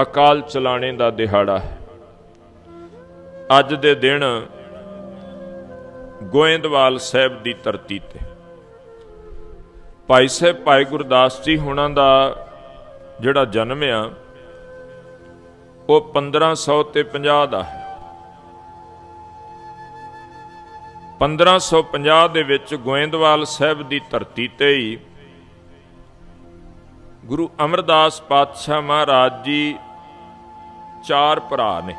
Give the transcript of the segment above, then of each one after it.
ਅਕਾਲ ਚਲਾਣੇ ਦਾ ਦਿਹਾੜਾ ਹੈ। ਅੱਜ ਦੇ ਦਿਨ ਗੋਇੰਦਵਾਲ ਸਾਹਿਬ ਦੀ ਧਰਤੀ ਤੇ। ਭਾਈ ਸਾਹਿਬ, ਭਾਈ ਗੁਰਦਾਸ ਜੀ ਹੁਣਾਂ ਦਾ ਜਿਹੜਾ ਜਨਮ ਆ, ਉਹ 1500 ਤੇ 50 ਦਾ ਹੈ। 1550 ਦੇ ਵਿੱਚ ਗੋਇੰਦਵਾਲ ਸਾਹਿਬ ਦੀ ਧਰਤੀ ਤੇ ਹੀ ਗੁਰੂ ਅਮਰਦਾਸ ਪਾਤਸ਼ਾਹ ਮਹਾਰਾਜ ਜੀ ਚਾਰ ਭਰਾ ਨੇ।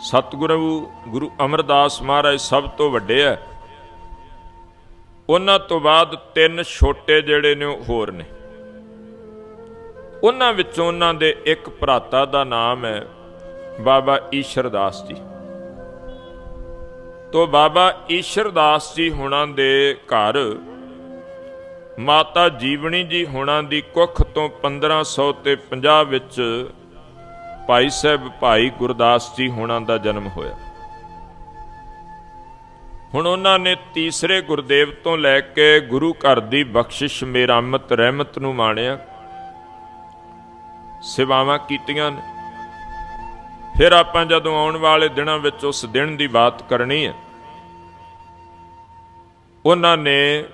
ਸਤਿਗੁਰੂ ਗੁਰੂ ਅਮਰਦਾਸ ਮਹਾਰਾਜ ਸਭ ਤੋਂ ਵੱਡੇ ਆ ਉਹਨਾਂ ਤੋਂ ਬਾਅਦ ਤਿੰਨ ਛੋਟੇ ਜਿਹੜੇ ਨੇ ਉਹ ਹੋਰ ਨੇ। ਉਹਨਾਂ ਵਿੱਚੋਂ ਉਹਨਾਂ ਦੇ ਇੱਕ ਭਰਾਤਾ ਦਾ ਨਾਮ ਹੈ ਬਾਬਾ ਈਸ਼ਰਦਾਸ ਜੀ। ਤੋ ਬਾਬਾ ਈਸ਼ਰਦਾਸ ਜੀ ਹੁਣਾਂ ਦੇ ਘਰ ਮਾਤਾ ਜੀਵਣੀ ਜੀ ਹੋਣਾ ਦੀ ਕੁੱਖ ਤੋਂ 1500 ਤੇ 50 ਵਿੱਚ ਭਾਈ ਸਾਹਿਬ, ਭਾਈ ਗੁਰਦਾਸ ਜੀ ਹੋਣਾ ਦਾ ਜਨਮ ਹੋਇਆ। ਹੁਣ ਉਹਨਾਂ ਨੇ ਤੀਸਰੇ ਗੁਰਦੇਵ ਤੋਂ ਲੈ ਕੇ ਗੁਰੂ ਘਰ ਦੀ ਬਖਸ਼ਿਸ਼ ਮੇਰਾਮਤ ਰਹਿਮਤ ਨੂੰ ਮਾਣਿਆ। ਸੇਵਾਵਾਂ ਕੀਤੀਆਂ ਨੇ। ਫਿਰ ਆਪਾਂ ਜਦੋਂ ਆਉਣ ਵਾਲੇ ਦਿਨਾਂ ਵਿੱਚ ਉਸ ਦਿਨ ਦੀ ਬਾਤ ਕਰਨੀ ਹੈ, ਉਹਨਾਂ ਨੇ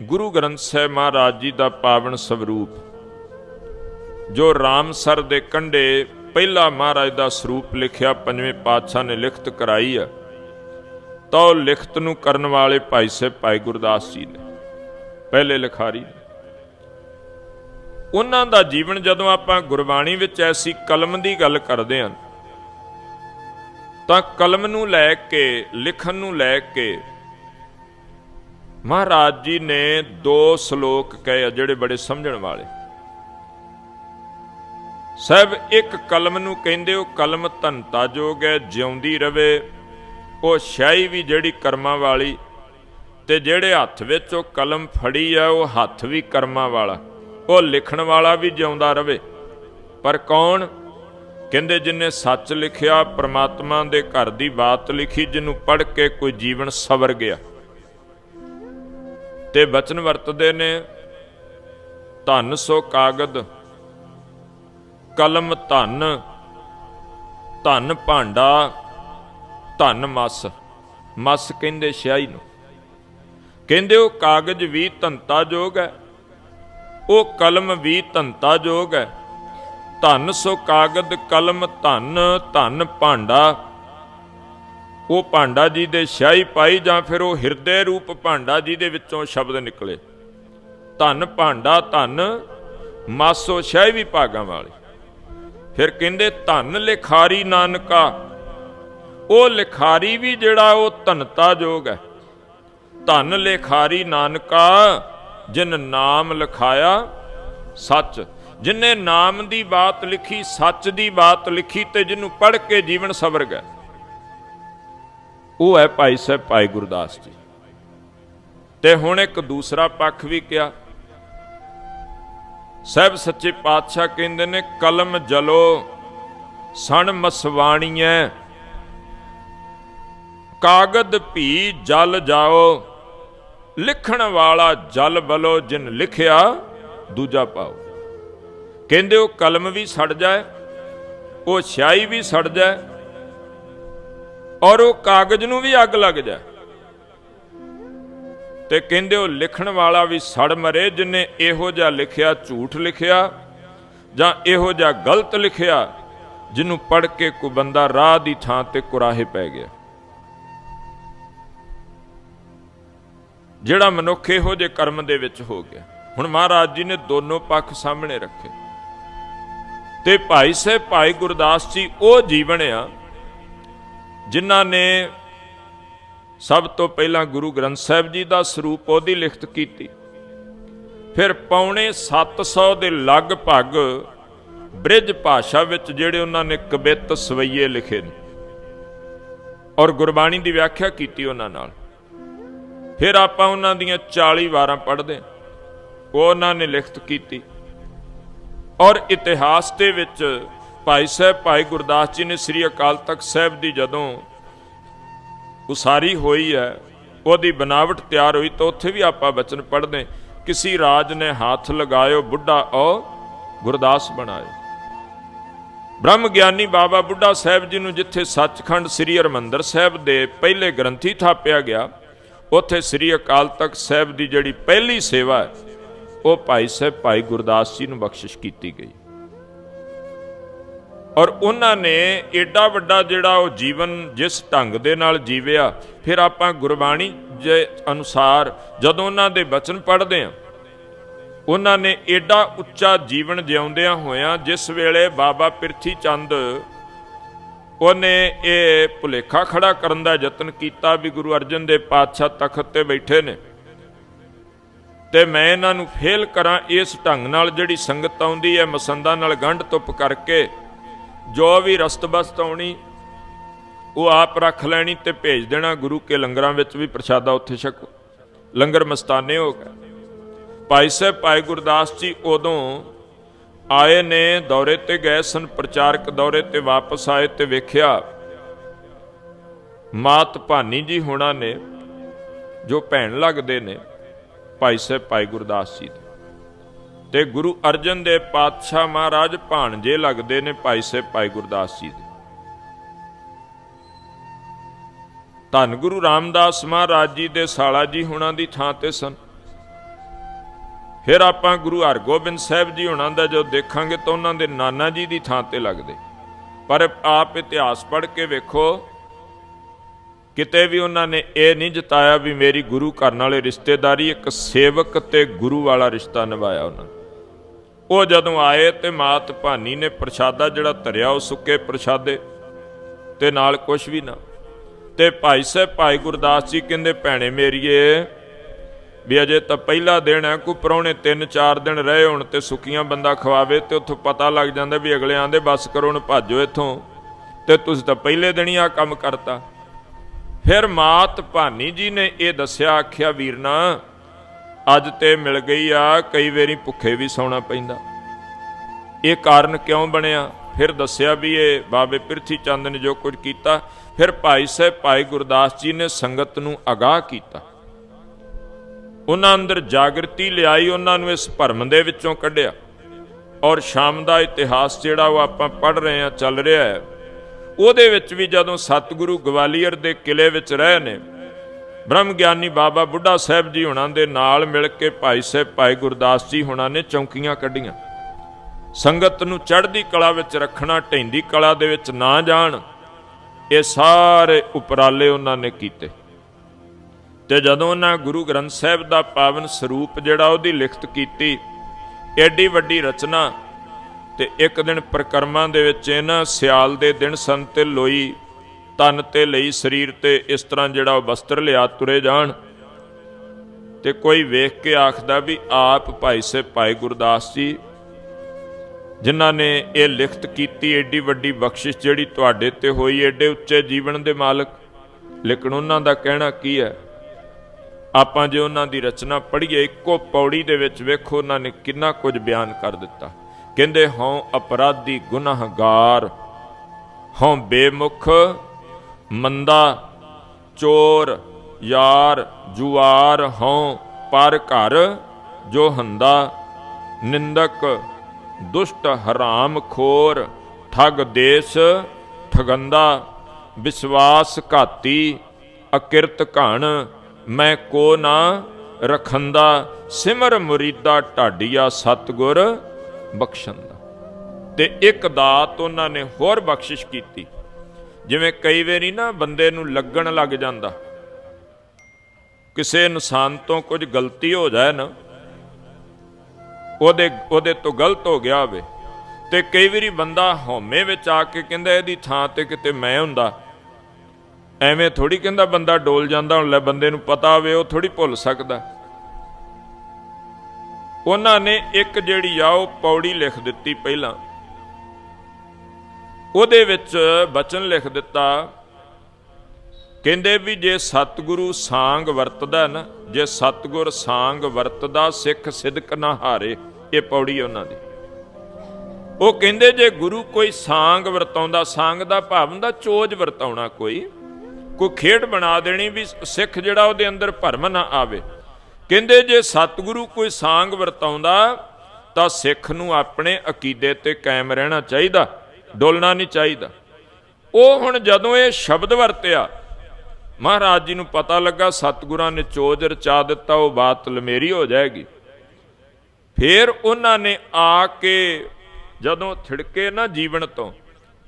ਗੁਰੂ ਗ੍ਰੰਥ ਸਾਹਿਬ ਮਹਾਰਾਜ ਜੀ ਦਾ ਪਾਵਨ ਸਰੂਪ, ਜੋ ਰਾਮਸਰ ਦੇ ਕੰਢੇ ਪਹਿਲਾ ਮਹਾਰਾਜ ਦਾ ਸਰੂਪ ਲਿਖਿਆ, ਪੰਜਵੇਂ ਪਾਤਸ਼ਾਹ ਨੇ ਲਿਖਤ ਕਰਾਈ ਆ, ਤਾਂ ਉਹ ਲਿਖਤ ਨੂੰ ਕਰਨ ਵਾਲੇ ਭਾਈ ਸਾਹਿਬ ਭਾਈ ਗੁਰਦਾਸ ਜੀ ਨੇ, ਪਹਿਲੇ ਲਿਖਾਰੀ ਨੇ। ਉਹਨਾਂ ਦਾ ਜੀਵਨ ਜਦੋਂ ਆਪਾਂ ਗੁਰਬਾਣੀ ਵਿੱਚ ਐਸੀ ਕਲਮ ਦੀ ਗੱਲ ਕਰਦੇ ਹਾਂ, ਤਾਂ ਕਲਮ ਨੂੰ ਲੈ ਕੇ, ਲਿਖਣ ਨੂੰ ਲੈ ਕੇ ਮਹਾਰਾਜ ਜੀ ਨੇ ਦੋ ਸ਼ਲੋਕ ਕਹੇ ਆ ਜਿਹੜੇ ਬੜੇ ਸਮਝਣ ਵਾਲੇ। ਸਭ ਇੱਕ ਕਲਮ ਨੂੰ ਕਹਿੰਦੇ ਉਹ ਕਲਮ ਧੰਤਾ ਜੋਗ ਹੈ, ਜਿਉਂਦੀ ਰਵੇ। ਉਹ ਸ਼ਾਈ ਵੀ ਜਿਹੜੀ ਕਰਮਾਂ ਵਾਲੀ ਤੇ ਜਿਹੜੇ ਹੱਥ ਵਿੱਚ ਉਹ ਕਲਮ ਫੜੀ ਆ, ਉਹ ਹੱਥ ਵੀ ਕਰਮਾਂ ਵਾਲਾ। ਉਹ ਲਿਖਣ ਵਾਲਾ ਵੀ ਜਿਉਂਦਾ ਰਵੇ। ਪਰ ਕੌਣ? ਕਹਿੰਦੇ ਜਿਨੇ ਸੱਚ ਲਿਖਿਆ, ਪ੍ਰਮਾਤਮਾ ਦੇ ਘਰ ਦੀ ਬਾਤ ਲਿਖੀ ਜਿਹਨੂੰ ਪੜ੍ਹ ਕੇ ਕੋਈ ਜੀਵਨ ਸਵਰ ਗਿਆ। ਤੇ ਬਚਨ ਵਰਤਦੇ ਨੇ। ਧਨ ਸੋ ਕਾਗਦ, ਕਲਮ ਧਨ ਧਨ ਭਾਂਡਾ, ਧਨ ਮਸ। ਮਸ ਕਹਿੰਦੇ ਸਿਆਹੀ ਨੂੰ। ਕਹਿੰਦੇ ਉਹ ਕਾਗਜ਼ ਵੀ ਧੰਤਾ ਜੋਗ ਹੈ, ਉਹ ਕਲਮ ਵੀ ਧੰਤਾ ਜੋਗ ਹੈ। ਧਨ ਸੋ ਕਾਗਦ, ਕਲਮ ਧਨ ਧਨ ਭਾਂਡਾ ਉਹ ਭਾਂਡਾ ਜੀ ਦੇ ਸਿਆਹੀ ਪਾਈ ਜਾਂ ਫਿਰ ਉਹ ਹਿਰਦੇ ਰੂਪ ਭਾਂਡਾ ਜੀ ਦੇ ਵਿੱਚੋਂ ਸ਼ਬਦ ਨਿਕਲੇ। ਧਨ ਭਾਂਡਾ, ਧਨ ਮਾਸੋ ਸਿਆਹੀ ਵੀ ਭਾਗਾਂ ਵਾਲੇ। ਫਿਰ ਕਹਿੰਦੇ, ਧਨ ਲਿਖਾਰੀ ਨਾਨਕਾ। ਉਹ ਲਿਖਾਰੀ ਵੀ ਜਿਹੜਾ ਉਹ ਧਨਤਾ ਜੋਗ ਹੈ। ਧਨ ਲਿਖਾਰੀ ਨਾਨਕਾ, ਜਿਨ ਨਾਮ ਲਿਖਾਇਆ ਸੱਚ। ਜਿਨੇ ਨਾਮ ਦੀ ਬਾਤ ਲਿਖੀ, ਸੱਚ ਦੀ ਬਾਤ ਲਿਖੀ ਤੇ ਜਿਹਨੂੰ ਪੜ੍ਹ ਕੇ ਜੀਵਨ ਸਵਰ ਗਿਆ ਉਹ ਹੈ ਭਾਈ ਸਾਹਿਬ, ਭਾਈ ਗੁਰਦਾਸ ਜੀ। ਤੇ ਹੁਣ ਇੱਕ ਦੂਸਰਾ ਪੱਖ ਵੀ ਕਿਹਾ। ਸਹਿਬ ਸੱਚੇ ਪਾਤਸ਼ਾਹ ਕਹਿੰਦੇ ਨੇ, ਕਲਮ ਜਲੋ, ਸਣ ਮਸਵਾਣੀਐ, ਕਾਗਦ ਭੀ ਜਲ ਜਾਓ, ਲਿਖਣ ਵਾਲਾ ਜਲ ਬਲੋ, ਜਿਨ ਲਿਖਿਆ ਦੂਜਾ ਪਾਓ। ਕਹਿੰਦੇ ਉਹ ਕਲਮ ਵੀ ਸੜ ਜਾਏ, ਉਹ ਸਿਆਹੀ ਵੀ ਸੜ ਜਾਏ ਔਰ ਉਹ ਕਾਗਜ਼ ਨੂੰ ਵੀ ਅੱਗ ਲੱਗ ਜਾਏ। ਤੇ ਕਹਿੰਦੇ ਉਹ ਲਿਖਣ ਵਾਲਾ ਵੀ ਸੜ ਮਰੇ ਜਿਨੇ ਇਹੋ ਜਿਹਾ ਲਿਖਿਆ, ਝੂਠ ਲਿਖਿਆ ਜਾਂ ਇਹੋ ਜਿਹਾ ਗਲਤ ਲਿਖਿਆ ਜਿਹਨੂੰ ਪੜ ਕੇ ਕੋ ਬੰਦਾ ਰਾਹ ਦੀ ਥਾਂ ਤੇ ਕੁਰਾਹੇ ਪੈ ਗਿਆ। ਜਿਹੜਾ ਮਨੁੱਖ ਇਹੋ ਜਿਹੇ ਕਰਮ ਦੇ ਵਿੱਚ ਹੋ ਗਿਆ। ਹੁਣ ਮਹਾਰਾਜ ਜੀ ਨੇ ਦੋਨੋਂ ਪੱਖ ਸਾਹਮਣੇ ਰੱਖੇ। ਤੇ ਭਾਈ ਸਾਹਿਬ, ਭਾਈ ਗੁਰਦਾਸ ਜੀ, ਉਹ ਜੀਵਨ ਆ ਜਿਨ੍ਹਾਂ ਨੇ ਸਭ ਤੋਂ ਪਹਿਲਾਂ ਗੁਰੂ ਗ੍ਰੰਥ ਸਾਹਿਬ ਜੀ ਦਾ ਸਰੂਪ ਉਹਦੀ ਲਿਖਤ ਕੀਤੀ। ਫਿਰ ਪੌਣੇ 700 ਦੇ ਲਗਭਗ ਬ੍ਰਿਜ ਭਾਸ਼ਾ ਵਿੱਚ ਜਿਹੜੇ ਉਹਨਾਂ ਨੇ ਕਵਿਤ ਸਵਈਏ ਲਿਖੇ ਨੇ ਔਰ ਗੁਰਬਾਣੀ ਦੀ ਵਿਆਖਿਆ ਕੀਤੀ ਉਹਨਾਂ ਨਾਲ। ਫਿਰ ਆਪਾਂ ਉਹਨਾਂ ਦੀਆਂ 40 ਵਾਰਾਂ ਪੜ੍ਹਦੇ ਉਹ ਉਹਨਾਂ ਨੇ ਲਿਖਤ ਕੀਤੀ। ਔਰ ਇਤਿਹਾਸ ਦੇ ਵਿੱਚ ਭਾਈ ਸਾਹਿਬ, ਭਾਈ ਗੁਰਦਾਸ ਜੀ ਨੇ ਸ੍ਰੀ ਅਕਾਲ ਤਖਤ ਸਾਹਿਬ ਦੀ ਜਦੋਂ ਉਸਾਰੀ ਹੋਈ ਹੈ, ਉਹਦੀ ਬਨਾਵਟ ਤਿਆਰ ਹੋਈ ਤਾਂ ਉੱਥੇ ਵੀ ਆਪਾਂ ਬਚਨ ਪੜ੍ਹਦੇ ਕਿਸੇ ਰਾਜ ਨੇ ਹੱਥ ਲਗਾਇਓ ਬੁੱਢਾ ਓ ਗੁਰਦਾਸ ਬਣਾਇਓ ਬ੍ਰਹਮ ਗਿਆਨੀ ਬਾਬਾ ਬੁੱਢਾ ਸਾਹਿਬ ਜੀ ਨੂੰ ਜਿੱਥੇ ਸੱਚਖੰਡ ਸ੍ਰੀ ਹਰਮੰਦਰ ਸਾਹਿਬ ਦੇ ਪਹਿਲੇ ਗ੍ਰੰਥੀ ਥਾਪਿਆ ਗਿਆ, ਉੱਥੇ ਸ੍ਰੀ ਅਕਾਲ ਤਖਤ ਸਾਹਿਬ ਦੀ ਜਿਹੜੀ ਪਹਿਲੀ ਸੇਵਾ ਹੈ, ਉਹ ਭਾਈ ਸਾਹਿਬ, ਭਾਈ ਗੁਰਦਾਸ ਜੀ ਨੂੰ ਬਖਸ਼ਿਸ਼ ਕੀਤੀ ਗਈ। ਔਰ ਉਹਨਾਂ ਨੇ ਏਡਾ ਵੱਡਾ ਜਿਹੜਾ ਉਹ ਜੀਵਨ ਜਿਸ ਢੰਗ ਦੇ ਨਾਲ ਜੀਵਿਆ, ਫਿਰ ਆਪਾਂ ਗੁਰਬਾਣੀ ਦੇ ਅਨੁਸਾਰ ਜਦੋਂ ਉਹਨਾਂ ਦੇ ਬਚਨ ਪੜ੍ਹਦੇ ਹਾਂ, ਉਹਨਾਂ ਨੇ ਏਡਾ ਉੱਚਾ ਜੀਵਨ ਜਿਉਂਦਿਆਂ ਹੋਇਆਂ ਜਿਸ ਵੇਲੇ ਬਾਬਾ ਪਿਰਥੀ ਚੰਦ ਉਹਨੇ ਇਹ ਭੁਲੇਖਾ ਖੜਾ ਕਰਨ ਦਾ ਯਤਨ ਕੀਤਾ ਵੀ ਗੁਰੂ ਅਰਜਨ ਦੇ ਪਾਤਸ਼ਾਹ ਤਖਤ ਤੇ ਬੈਠੇ ਨੇ ਤੇ ਮੈਂ ਇਹਨਾਂ ਨੂੰ ਫੇਲ ਕਰਾਂ, ਇਸ ਢੰਗ ਨਾਲ ਜਿਹੜੀ ਸੰਗਤ ਆਉਂਦੀ ਹੈ ਮਸੰਦਾਂ ਨਾਲ ਗੰਢ ਤੁਪ ਕਰਕੇ ਜੋ ਵੀ ਰਸਤ ਬਸਤ ਆਉਣੀ, ਉਹ ਆਪ ਰੱਖ ਲੈਣੀ ਤੇ ਭੇਜ ਦੇਣਾ। ਗੁਰੂ ਕੇ ਲੰਗਰਾਂ ਵਿੱਚ ਵੀ ਪ੍ਰਸ਼ਾਦਾ ਉੱਥੇ ਛਕੋ ਲੰਗਰ ਮਸਤਾਨੇ ਹੋ ਗਏ। ਭਾਈ ਸਾਹਿਬ, ਭਾਈ ਗੁਰਦਾਸ ਜੀ ਉਦੋਂ ਆਏ ਨੇ, ਦੌਰੇ ਤੇ ਗਏ ਸਨ, ਪ੍ਰਚਾਰਕ ਦੌਰੇ ਤੇ ਵਾਪਸ ਆਏ ਤੇ ਵੇਖਿਆ ਮਾਤ ਭਾਨੀ ਜੀ ਹੋਣਾ ਨੇ, ਜੋ ਭੈਣ ਲੱਗਦੇ ਨੇ, ਭਾਈ ਸਾਹਿਬ, ਭਾਈ ਗੁਰਦਾਸ ਜੀ ਦੇ। ਤੇ ਗੁਰੂ ਅਰਜਨ ਦੇ ਪਾਤਸ਼ਾਹ ਮਹਾਰਾਜ ਭਾਣਜੇ ਲੱਗਦੇ ਨੇ ਭਾਈ ਸਾਹਿਬ ਭਾਈ ਗੁਰਦਾਸ ਜੀ ਦੇ। ਧੰਨ ਗੁਰੂ ਰਾਮਦਾਸ ਮਹਾਰਾਜ ਜੀ ਦੇ ਸਾਲਾ ਜੀ ਹੁਣਾਂ ਦੀ ਥਾਂ ਤੇ ਸਨ। ਫਿਰ ਆਪਾਂ ਗੁਰੂ ਹਰਗੋਬਿੰਦ ਸਾਹਿਬ ਜੀ ਹੁਣਾਂ ਦਾ ਜੋ ਦੇਖਾਂਗੇ ਤਾਂ ਉਹਨਾਂ ਦੇ ਨਾਨਾ ਜੀ ਦੀ ਥਾਂ ਤੇ ਲੱਗਦੇ। ਪਰ ਆਪ ਇਤਿਹਾਸ ਪੜ੍ਹ ਕੇ ਵੇਖੋ, ਕਿਤੇ ਵੀ ਉਹਨਾਂ ਨੇ ਇਹ ਨਹੀਂ ਜਤਾਇਆ ਵੀ ਮੇਰੀ ਗੁਰੂ ਕਰਨ ਵਾਲੇ ਰਿਸ਼ਤੇਦਾਰੀ, ਇੱਕ ਸੇਵਕ ਤੇ ਗੁਰੂ ਵਾਲਾ ਰਿਸ਼ਤਾ ਨਿਭਾਇਆ ਉਹਨਾਂ ਨੇ। ਉਹ ਜਦੋਂ ਆਏ ਤੇ ਮਾਤ ਭਾਨੀ ਨੇ ਪ੍ਰਸ਼ਾਦਾ ਜਿਹੜਾ ਧਰਿਆ ਉਹ ਸੁੱਕੇ ਪ੍ਰਸ਼ਾਦੇ ਤੇ ਨਾਲ ਕੁਝ ਵੀ ਨਾ। ਤੇ ਭਾਈ ਸਾਹਿਬ, ਭਾਈ ਗੁਰਦਾਸ ਜੀ ਕਹਿੰਦੇ, ਭੈਣੇ ਮੇਰੀਏ, ਵੀ ਅਜੇ ਤਾਂ ਪਹਿਲਾ ਦਿਨ ਹੈ, ਕੋਈ ਪਰੌਣੇ 3-4 ਦਿਨ ਰਹੇ ਹੁਣ ਤੇ ਸੁੱਕੀਆਂ ਬੰਦਾ ਖਵਾਵੇ ਤੇ ਉੱਥੋਂ ਪਤਾ ਲੱਗ ਜਾਂਦਾ ਵੀ ਅਗਲੇ ਆਂਦੇ, ਬਸ ਕਰੋ, ਹੁਣ ਭਾਜੋ ਇੱਥੋਂ। ਤੇ ਤੁਸੀਂ ਤਾਂ ਪਹਿਲੇ ਦਿਨ ਹੀ ਆ ਕੰਮ ਕਰਤਾ। ਫਿਰ ਮਾਤ ਭਾਨੀ ਜੀ ਨੇ ਇਹ ਦੱਸਿਆ, ਆਖਿਆ, ਵੀਰਨਾ ਅੱਜ ਤੇ ਮਿਲ ਗਈ ਆ, ਕਈ ਵਾਰੀ ਭੁੱਖੇ ਵੀ ਸੌਣਾ ਪੈਂਦਾ। ਇਹ ਕਾਰਨ ਕਿਉਂ ਬਣਿਆ? ਫਿਰ ਦੱਸਿਆ ਵੀ ਇਹ ਬਾਬੇ ਪ੍ਰਿਥੀ ਚੰਦ ਨੇ ਜੋ ਕੁਝ ਕੀਤਾ, ਫਿਰ ਭਾਈ ਸਾਹਿਬ, ਭਾਈ ਗੁਰਦਾਸ ਜੀ ਨੇ ਸੰਗਤ ਨੂੰ ਅਗਾਹ ਕੀਤਾ। ਉਹਨਾਂ ਅੰਦਰ ਜਾਗਰਤੀ ਲਿਆਈ, ਉਹਨਾਂ ਨੂੰ ਇਸ ਭਰਮ ਦੇ ਵਿੱਚੋਂ ਕੱਢਿਆ। ਔਰ ਸ਼ਾਮ ਦਾ ਇਤਿਹਾਸ ਜਿਹੜਾ ਉਹ ਆਪਾਂ ਪੜ੍ਹ ਰਹੇ ਹਾਂ, ਚੱਲ ਰਿਹਾ ਹੈ। ਉਹਦੇ ਵਿੱਚ ਵੀ ਜਦੋਂ ਸਤਿਗੁਰੂ ਗਵਾਲੀਅਰ ਦੇ ਕਿਲੇ ਵਿੱਚ ਰਹੇ ਨੇ ਬ੍ਰਹਮ ਗਿਆਨੀ ਬਾਬਾ ਬੁੱਢਾ ਸਾਹਿਬ ਜੀ ਹੁਣਾਂ ਦੇ ਨਾਲ ਮਿਲ ਕੇ ਭਾਈ ਸਾਹਿਬ, ਭਾਈ ਗੁਰਦਾਸ ਜੀ ਹੁਣਾਂ ਨੇ ਚੌਂਕੀਆਂ ਕੱਢੀਆਂ। ਸੰਗਤ ਨੂੰ ਚੜ੍ਹਦੀ ਕਲਾ ਵਿੱਚ ਰੱਖਣਾ, ਢੈਂਦੀ ਕਲਾ ਦੇ ਵਿੱਚ ਨਾ ਜਾਣ, ਇਹ ਸਾਰੇ ਉਪਰਾਲੇ ਉਹਨਾਂ ਨੇ ਕੀਤੇ। ਤੇ ਜਦੋਂ ਉਹਨਾਂ ਗੁਰੂ ਗ੍ਰੰਥ ਸਾਹਿਬ ਦਾ ਪਾਵਨ ਸਰੂਪ ਜਿਹੜਾ ਉਹਦੀ ਲਿਖਤ ਕੀਤੀ ਐਡੀ ਵੱਡੀ ਰਚਨਾ, ਤੇ ਇੱਕ ਦਿਨ ਪ੍ਰਕਰਮਾਂ ਦੇ ਵਿੱਚ ਇਹਨਾਂ ਸਿਆਲ ਦੇ ਦਿਨ ਸਨ ਤੇ ਲੋਈ ਤਨ ਤੇ ਲਈ ਸਰੀਰ ਤੇ ਇਸ ਤਰ੍ਹਾਂ ਜਿਹੜਾ ਉਹ ਵਸਤਰ ਲਿਆ ਤੁਰੇ ਜਾਣ। ਤੇ ਕੋਈ ਵੇਖ ਕੇ ਆਖਦਾ ਵੀ ਆਪ ਭਾਈ ਸੇ ਭਾਈ ਗੁਰਦਾਸ ਜੀ, ਜਿਨ੍ਹਾਂ ਨੇ ਇਹ ਲਿਖਤ ਕੀਤੀ ਏਡੀ ਵੱਡੀ ਬਖਸ਼ਿਸ਼ ਜਿਹੜੀ ਤੁਹਾਡੇ ਤੇ ਹੋਈ, ਏਡੇ ਉੱਚੇ ਜੀਵਨ ਦੇ ਮਾਲਕ। ਲੇਕਿਨ ਉਹਨਾਂ ਦਾ ਕਹਿਣਾ ਕੀ ਹੈ? ਆਪਾਂ ਜੇ ਉਹਨਾਂ ਦੀ ਰਚਨਾ ਪੜ੍ਹੀਏ, ਇੱਕੋ ਪੌੜੀ ਦੇ ਵਿੱਚ ਵੇਖੋ ਉਹਨਾਂ ਨੇ ਕਿੰਨਾ ਕੁਝ ਬਿਆਨ ਕਰ ਦਿੱਤਾ। ਕਹਿੰਦੇ, ਹਉ ਅਪਰਾਧੀ ਗੁਨਾਹਗਾਰ, ਹਉ ਬੇਮੁਖ ਮੰਦਾ, ਚੋਰ, ਯਾਰ, ਜੁਆਰ ਹਉ, ਪਰ ਘਰ ਜੋ ਹੰਦਾ, ਨਿੰਦਕ, ਦੁਸ਼ਟ ਹਰਾਮ ਖੋਰ, ਠਗ ਦੇਸ, ਠਗੰਦਾ, ਵਿਸ਼ਵਾਸ ਘਾਤੀ, ਅਕਿਰਤ ਘਣ, ਮੈਂ ਕੋ ਨਾ ਰਖੰਦਾ, ਸਿਮਰ ਮੁਰੀਦਾ ਢਾਡੀਆ ਸਤਗੁਰ ਬਖਸ਼ੰਦਾ। ਤੇ ਇੱਕ ਦਾਤ ਉਹਨਾਂ ਨੇ ਹੋਰ ਬਖਸ਼ਿਸ਼ ਕੀਤੀ। ਜਿਵੇਂ ਕਈ ਵਾਰੀ ਨਾ ਬੰਦੇ ਨੂੰ ਲੱਗਣ ਲੱਗ ਜਾਂਦਾ। ਕਿਸੇ ਇਨਸਾਨ ਤੋਂ ਕੁਝ ਗਲਤੀ ਹੋ ਜਾਏ ਨਾ, ਉਹਦੇ ਉਹਦੇ ਤੋਂ ਗਲਤ ਹੋ ਗਿਆ ਹੋਵੇ, ਤੇ ਕਈ ਵਾਰੀ ਬੰਦਾ ਹਉਮੈ ਵਿੱਚ ਆ ਕੇ ਕਹਿੰਦਾ, ਇਹਦੀ ਥਾਂ ਤੇ ਕਿਤੇ ਮੈਂ ਹੁੰਦਾ। ਐਵੇਂ ਥੋੜੀ ਕਹਿੰਦਾ ਬੰਦਾ ਡੋਲ ਜਾਂਦਾ, ਹੁਣ ਲੈ ਬੰਦੇ ਨੂੰ ਪਤਾ ਹੋਵੇ, ਉਹ ਥੋੜੀ ਭੁੱਲ ਸਕਦਾ। ਉਹਨਾਂ ਨੇ ਇੱਕ ਜਿਹੜੀ ਆ, ਉਹ ਪੌੜੀ ਲਿਖ ਦਿੱਤੀ ਪਹਿਲਾਂ। ਉਹਦੇ ਵਿੱਚ ਬਚਨ ਲਿਖ ਦਿੱਤਾ, ਕਹਿੰਦੇ ਵੀ ਜੇ ਸਤਿਗੁਰੂ ਸਾੰਗ ਵਰਤਦਾ ਨਾ, ਜੇ ਸਤਿਗੁਰ ਸਾੰਗ ਵਰਤਦਾ, ਸਿੱਖ ਸਿਦਕ ਨਾ ਹਾਰੇ, ਇਹ ਪੌੜੀ ਉਹਨਾਂ ਦੀ। ਉਹ ਕਹਿੰਦੇ ਜੇ ਗੁਰੂ ਕੋਈ ਸਾੰਗ ਵਰਤਾਉਂਦਾ, ਸਾੰਗ ਦਾ ਭਾਵ ਹੁੰਦਾ, ਚੋਜ ਵਰਤਾਉਣਾ ਕੋਈ ਕੋਈ ਖੇਡ ਬਣਾ ਦੇਣੀ ਵੀ ਸਿੱਖ ਜਿਹੜਾ ਉਹਦੇ ਅੰਦਰ ਭਰਮ ਨਾ ਆਵੇ। ਕਹਿੰਦੇ ਜੇ ਸਤਿਗੁਰੂ ਕੋਈ ਸਾੰਗ ਵਰਤਾਉਂਦਾ, ਤਾਂ ਸਿੱਖ ਨੂੰ ਆਪਣੇ ਅਕੀਦੇ ਤੇ ਕਾਇਮ ਰਹਿਣਾ ਚਾਹੀਦਾ। ਡੋਲਣਾ ਨਹੀਂ ਚਾਹੀਦਾ। ਉਹ ਹੁਣ ਜਦੋਂ ਇਹ ਸ਼ਬਦ ਵਰਤਿਆ, ਮਹਾਰਾਜ ਜੀ ਨੂੰ ਪਤਾ ਲੱਗਾ, ਸਤਿਗੁਰਾਂ ਨੇ ਚੋਜ ਰਚਾ ਦਿੱਤਾ, ਉਹ ਬਾਤ ਲਮੇਰੀ ਹੋ ਜਾਏਗੀ। ਫਿਰ ਉਹਨਾਂ ਨੇ ਆ ਕੇ ਜਦੋਂ ਥਿੜਕੇ ਨਾ ਜੀਵਨ ਤੋਂ,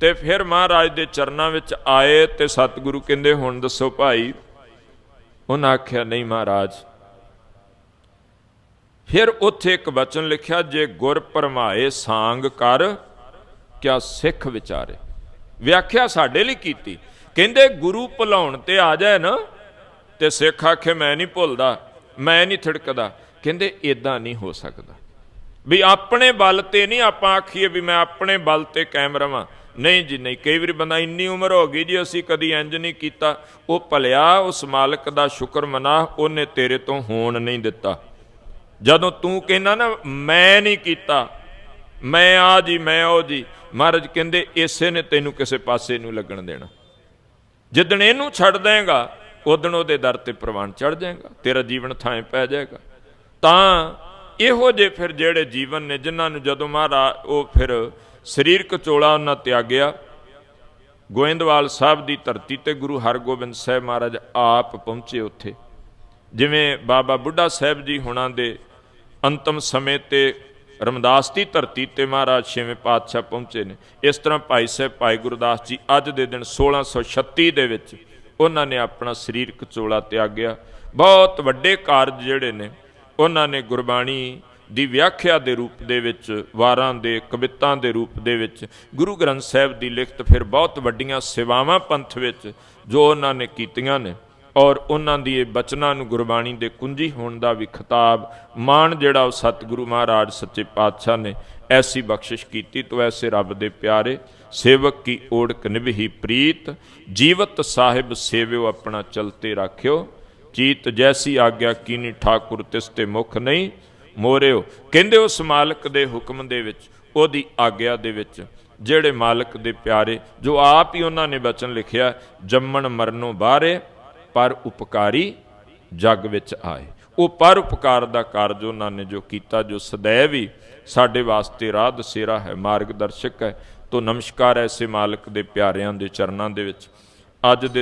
ਤੇ ਫਿਰ ਮਹਾਰਾਜ ਦੇ ਚਰਨਾਂ ਵਿੱਚ ਆਏ ਤੇ ਸਤਿਗੁਰੂ ਕਹਿੰਦੇ, ਹੁਣ ਦੱਸੋ ਭਾਈ। ਉਹਨਾਂ ਆਖਿਆ, ਨਹੀਂ ਮਹਾਰਾਜ। ਫਿਰ ਉੱਥੇ ਇੱਕ ਵਚਨ ਲਿਖਿਆ, ਜੇ ਗੁਰ ਪਰਮਾਏ ਸਾੰਗ ਕਰ ਕਿਆ ਸਿੱਖ ਵਿਚਾਰੇ। ਵਿਆਖਿਆ ਸਾਡੇ ਲਈ ਕੀਤੀ। ਕਹਿੰਦੇ ਗੁਰੂ ਭੁਲਾਉਣ ਤੇ ਆ ਜਾਏ ਨਾ, ਤੇ ਸਿੱਖ ਆਖੇ, ਮੈਂ ਨਹੀਂ ਭੁੱਲਦਾ, ਮੈਂ ਨਹੀਂ ਥਿੜਕਦਾ। ਕਹਿੰਦੇ ਇਦਾਂ ਨਹੀਂ ਹੋ ਸਕਦਾ। ਵੀ ਆਪਣੇ ਬਲ ਤੇ ਨਹੀਂ ਆਪਾਂ ਆਖੀਏ ਵੀ ਮੈਂ ਆਪਣੇ ਬਲ ਤੇ ਕਾਇਮ ਰਵਾਂ। ਨਹੀਂ ਜੀ, ਨਹੀਂ। ਕਈ ਵਾਰੀ ਬੰਦਾ ਇੰਨੀ ਉਮਰ ਹੋ ਗਈ ਜੀ, ਅਸੀਂ ਕਦੀ ਇੰਜ ਨਹੀਂ ਕੀਤਾ। ਉਹ ਭਲਿਆ, ਉਸ ਮਾਲਕ ਦਾ ਸ਼ੁਕਰ ਮਨਾ, ਉਹਨੇ ਤੇਰੇ ਤੋਂ ਹੋਣ ਨਹੀਂ ਦਿੱਤਾ। ਜਦੋਂ ਤੂੰ ਕਹਿੰਦਾ ਨਾ, ਮੈਂ ਨਹੀਂ ਕੀਤਾ, ਮੈਂ ਆ ਜੀ, ਮੈਂ ਉਹ ਜੀ ਮਹਾਰਾਜ ਕਹਿੰਦੇ, ਇਸੇ ਨੇ ਤੈਨੂੰ ਕਿਸੇ ਪਾਸੇ ਨੂੰ ਲੱਗਣ ਦੇਣਾ। ਜਿੱਦਣ ਇਹਨੂੰ ਛੱਡ ਦੇਗਾ ਉਦਣ ਉਹਦੇ ਦਰ ਤੇ ਪ੍ਰਵਾਨ ਚੜ ਜਾਏਗਾ ਤੇਰਾ ਜੀਵਨ ਥਾਂ ਪੈ ਜਾਏਗਾ ਤਾਂ ਇਹੋ ਜੇ ਫਿਰ ਜਿਹੜੇ ਜੀਵਨ ਨੇ, ਜਿਨ੍ਹਾਂ ਨੂੰ ਜਦੋਂ ਮਹਾਰਾਜ ਉਹ ਫਿਰ ਸਰੀਰਕ ਚੋਲਾ ਉਹਨਾਂ ਤਿਆਗਿਆ ਗੋਇੰਦਵਾਲ ਸਾਹਿਬ ਦੀ ਧਰਤੀ ਤੇ ਗੁਰੂ ਹਰਗੋਬਿੰਦ ਸਾਹਿਬ ਮਹਾਰਾਜ ਆਪ ਪਹੁੰਚੇ ਉੱਥੇ। ਜਿਵੇਂ ਬਾਬਾ ਬੁੱਢਾ ਸਾਹਿਬ ਜੀ ਹੁਣਾਂ ਦੇ ਅੰਤਮ ਸਮੇਂ ਤੇ ਰਮਦਾਸ ਦੀ ਧਰਤੀ ਤੇ ਮਹਾਰਾਜ ਛੇਵੇਂ ਪਾਤਸ਼ਾਹ ਪਹੁੰਚੇ ਨੇ। ਇਸ ਤਰ੍ਹਾਂ ਭਾਈ ਸਾਹਿਬ, ਭਾਈ ਗੁਰਦਾਸ ਜੀ ਅੱਜ ਦੇ ਦਿਨ 1636 ਦੇ ਵਿੱਚ ਉਹਨਾਂ ਨੇ ਆਪਣਾ ਸਰੀਰਕ ਚੋਲਾ ਤਿਆਗਿਆ ਬਹੁਤ ਵੱਡੇ ਕਾਰਜ ਜਿਹੜੇ ਨੇ, ਉਹਨਾਂ ਨੇ ਗੁਰਬਾਣੀ ਦੀ ਵਿਆਖਿਆ ਦੇ ਰੂਪ ਦੇ ਵਿੱਚ, ਵਾਰਾਂ ਦੇ, ਕਵਿਤਾਂ ਦੇ ਰੂਪ ਦੇ ਵਿੱਚ, ਗੁਰੂ ਗ੍ਰੰਥ ਸਾਹਿਬ ਦੀ ਲਿਖਤ ਫਿਰ ਬਹੁਤ ਵੱਡੀਆਂ ਸੇਵਾਵਾਂ ਪੰਥ ਵਿੱਚ ਜੋ ਉਹਨਾਂ ਨੇ ਕੀਤੀਆਂ ਨੇ। ਔਰ ਉਹਨਾਂ ਦੀ ਇਹ ਬਚਨਾਂ ਨੂੰ ਗੁਰਬਾਣੀ ਦੇ ਕੁੰਜੀ ਹੋਣ ਦਾ ਵੀ ਖਿਤਾਬ ਮਾਣ ਜਿਹੜਾ ਉਹ ਸਤਿਗੁਰੂ ਮਹਾਰਾਜ ਸੱਚੇ ਪਾਤਸ਼ਾਹ ਨੇ ਐਸੀ ਬਖਸ਼ਿਸ਼ ਕੀਤੀ, ਤੋ ਐਸੇ ਰੱਬ ਦੇ ਪਿਆਰੇ, ਸੇਵਕ ਕੀ ਓੜਕ ਨਿਭਹੀ ਪ੍ਰੀਤ, ਜੀਵਤ ਸਾਹਿਬ ਸੇਵਿਓ ਆਪਣਾ ਚਲਤੇ ਰਾਖਿਓ, ਚੀਤ ਜੈਸੀ ਆਗਿਆ ਕੀਨੀ ਠਾਕੁਰ ਤਿਸ ਤੇ ਮੁਖ ਨਹੀਂ, ਮੋਰਿਓ, ਕਹਿੰਦੇ ਉਸ ਮਾਲਕ ਦੇ ਹੁਕਮ ਦੇ ਵਿੱਚ, ਉਹਦੀ ਆਗਿਆ ਦੇ ਵਿੱਚ, ਜਿਹੜੇ ਮਾਲਕ ਦੇ ਪਿਆਰੇ, ਜੋ ਆਪ ਹੀ ਉਹਨਾਂ ਨੇ ਬਚਨ ਲਿਖਿਆ, ਜੰਮਣ ਮਰਨੋਂ ਬਾਹਰੇ ਪਰ ਉਪਕਾਰੀ ਜਗ ਵਿੱਚ ਆਏ। ਉਹ ਪਰ ਉਪਕਾਰ ਦਾ ਕਾਰਜ ਉਹਨਾਂ ਨੇ ਜੋ ਕੀਤਾ, ਜੋ ਸदैव ਹੀ ਸਾਡੇ ਵਾਸਤੇ ਰਾਹ ਦਸੇਰਾ ਹੈ, ਮਾਰਗਦਰਸ਼ਕ ਹੈ, ਤੋ ਨਮਸਕਾਰ ਐਸੇ ਮਾਲਕ ਦੇ ਪਿਆਰਿਆਂ ਦੇ ਚਰਨਾਂ ਦੇ ਵਿੱਚ। ਅੱਜ ਦੇ